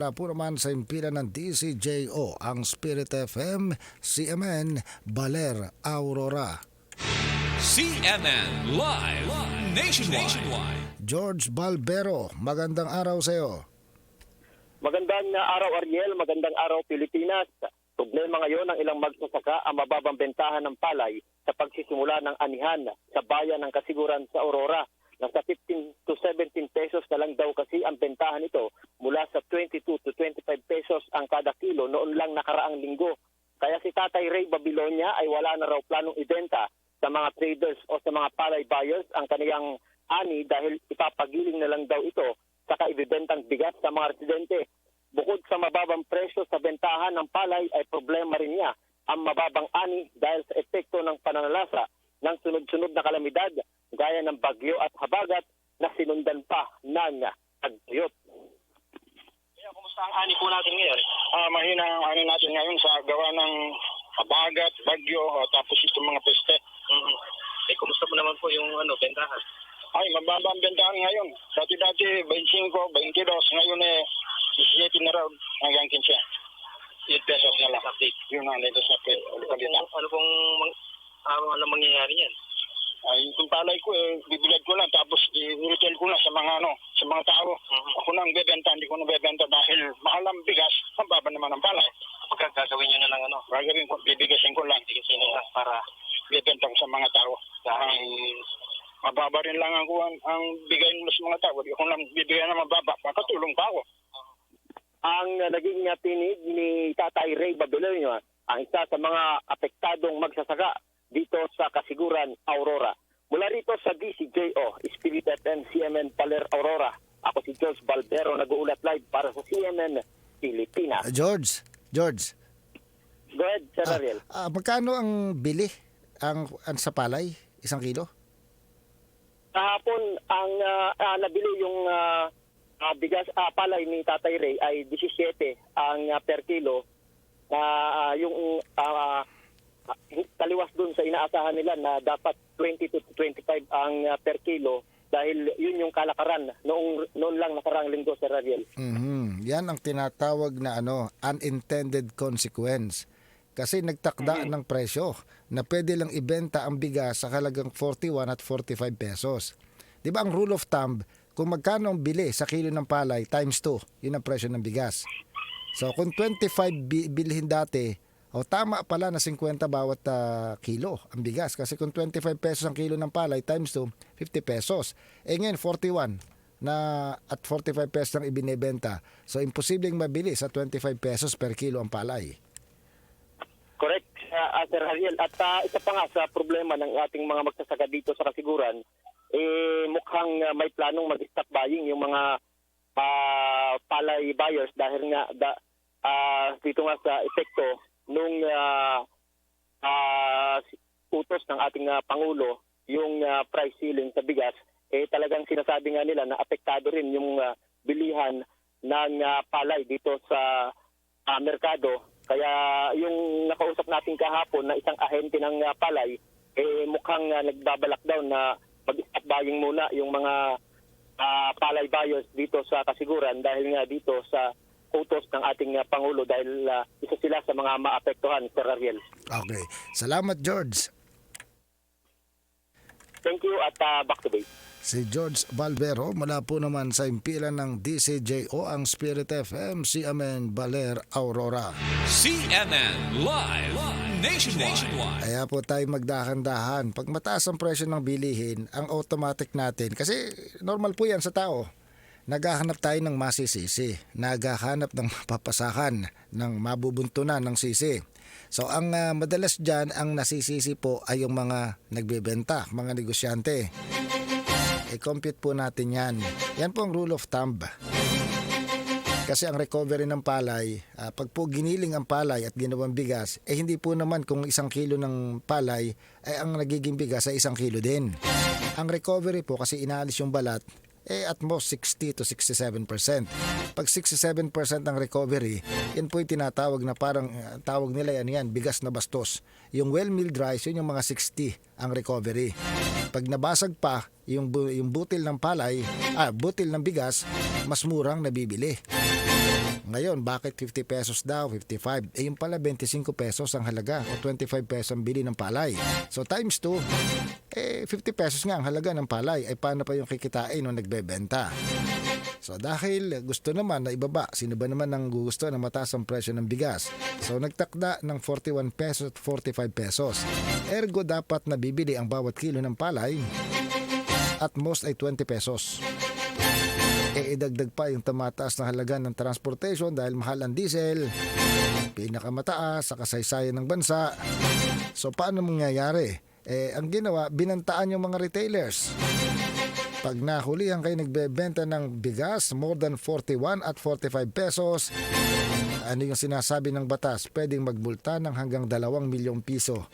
Na po naman sa impila ng DCJO ang Spirit FM, CMN, Baler, Aurora. CNN Live Nationwide. George Balbero, magandang araw sa iyo. Magandang araw Ariel, magandang araw Pilipinas. Problema ngayon ng ilang magsasaka ang mababang bentahan ng palay sa pagsisimula ng anihan sa bayan ng Kasiguran sa Aurora. Nasa 15 to 17 pesos na lang daw kasi ang bentahan ito mula sa 22 to 25 pesos ang kada kilo noon lang nakaraang linggo. Kaya si Tatay Ray Babilonia ay wala na raw planong ibenta sa mga traders o sa mga palay buyers ang kaniyang ani dahil ipapagiling na lang daw ito saka ibibentang bigas sa mga residente. Bukod sa mababang presyo sa bentahan ng palay ay problema rin niya ang mababang ani dahil sa epekto ng pananalasa ng sunod-sunod na kalamidad gaya ng bagyo at habagat na sinundan pa ng tagtuyot. Yeah, kumusta ang ani po natin ngayon? Ah, mahina ang ani natin ngayon sa gawa ng habagat, bagyo, o tapos itong mga peste. Mm-hmm. Eh, kumusta po naman po yung ano, bentahan? Ay, mababa ang bentahan ngayon. Dati-dati, 25, 22, ngayon eh, 17 na raw hanggang 15. 8 pesos na lang. Yun ang sa pet. Ano pong ano, ano mangyayari niyan? Ay, yung palay ko eh, bibilad ko lang tapos i-retail ko lang sa mga ano, sa mga tao. Ako na ang bebenta, hindi ko na bebenta dahil mahal ang bigas, ang baba naman ang palay. Pagka gagawin niyo na lang ano, Gagawin ko, bibigasin ko lang. bigasin niyo lang para bibenta ko sa mga tao. Dahil mababa rin lang ako ang, ang bigay mo sa mga tao. Hindi ko lang bibigyan na mababa. Makatulong pa ako. ang uh, naging uh, tinig ni Tatay Ray Babilonia ang isa sa mga apektadong magsasaka dito sa Kasiguran, Aurora. Mula rito sa DCJO, Spirit FM CMN Paler, Aurora. Ako si George Balbero, nag-uulat live para sa CNN Pilipinas. George, George, Go ahead, Sir ah, Ariel. ah, magkano ang bili ang, ang sa palay? Isang kilo? Kahapon, ang ah, ah, nabili yung ah, ah, bigas ah, palay ni Tatay Ray ay 17 ang ah, per kilo ah, yung ah, taliwas dun sa inaasahan nila na dapat 20 to 25 ang ah, per kilo dahil yun yung kalakaran noong noon lang nakarang linggo Sir Ariel. Mhm. Yan ang tinatawag na ano, unintended consequence. Kasi nagtakda ng presyo na pwede lang ibenta ang bigas sa halagang 41 at 45 pesos. 'Di ba ang rule of thumb, kung magkano ang bili sa kilo ng palay times 2, yun ang presyo ng bigas. So kung 25 bi- bilhin dati, o tama pala na 50 bawat ah, kilo ang bigas kasi kung 25 pesos ang kilo ng palay times 2, 50 pesos. Eh ngayon 41 na at 45 pesos ang ibinebenta. So imposibleng mabili sa 25 pesos per kilo ang palay. Correct, uh, Sir Ariel. At ah, isa pa nga sa problema ng ating mga magsasaka dito sa Kasiguran, eh, mukhang ah, may planong mag-stop buying yung mga ah, palay buyers dahil nga da, ah, dito nga sa epekto nung ah, ah, utos ng ating ah, Pangulo yung ah, price ceiling sa bigas, eh talagang sinasabi nga nila na apektado rin yung ah, bilihan ng ah, palay dito sa ah, merkado. Kaya yung nakausap natin kahapon na isang ahente ng ah, palay, eh mukhang ah, nagbabalak daw na mag-stop buying muna yung mga ah, palay buyers dito sa Kasiguran dahil nga dito sa utos ng ating ah, Pangulo dahil ah, isa sila sa mga maapektuhan, Sir Ariel. Okay. Salamat George. Thank you at ah, back to base. Si George Balbero mula po naman sa impilan ng DCJO ang Spirit FM, CMN Baler, Aurora. CNN Live Nationwide. Kaya po tayo magdahan-dahan. Pag mataas ang presyo ng bilihin, ang automatic natin, kasi normal po yan sa tao, naghahanap tayo ng masisisi, naghahanap ng mapapasahan, ng mabubuntunan ng sisi. So ang ah, madalas dyan, ang nasisisi po ay yung mga nagbebenta, mga negosyante. I-compute po natin yan. Yan po ang rule of thumb. Kasi ang recovery ng palay, ah, pag po giniling ang palay at ginawang bigas, eh hindi po naman kung isang kilo ng palay, ay ang nagiging bigas ay isang kilo din. Ang recovery po kasi inaalis yung balat, eh at most 60 to 67%. Pag 67% ang recovery, yan po yung tinatawag na parang ah, tawag nila yan, yan bigas na bastos. Yung well-milled rice, yun yung mga 60 ang recovery. Pag nabasag pa yung, bu- yung butil ng palay, ah, butil ng bigas, mas murang nabibili. Ngayon, bakit 50 pesos daw, 55? Eh yung pala 25 pesos ang halaga o 25 pesos ang bili ng palay. So times 2, eh 50 pesos nga ang halaga ng palay. Eh paano pa yung kikitain nung nagbebenta? So dahil gusto naman na ibaba, sino ba naman ang gusto na mataas ang presyo ng bigas? So nagtakda ng 41 pesos at 45 pesos. Ergo dapat nabibili ang bawat kilo ng palay at most ay 20 pesos. E idagdag pa yung tumataas na halaga ng transportation dahil mahal ang diesel, pinakamataas sa kasaysayan ng bansa. So paano mangyayari? Eh, ang ginawa, binantaan yung mga retailers. Pag nahulihan kayo nagbebenta ng bigas more than 41 at 45 pesos, ano yung sinasabi ng batas? Pwedeng magbulta ng hanggang 2 milyong piso.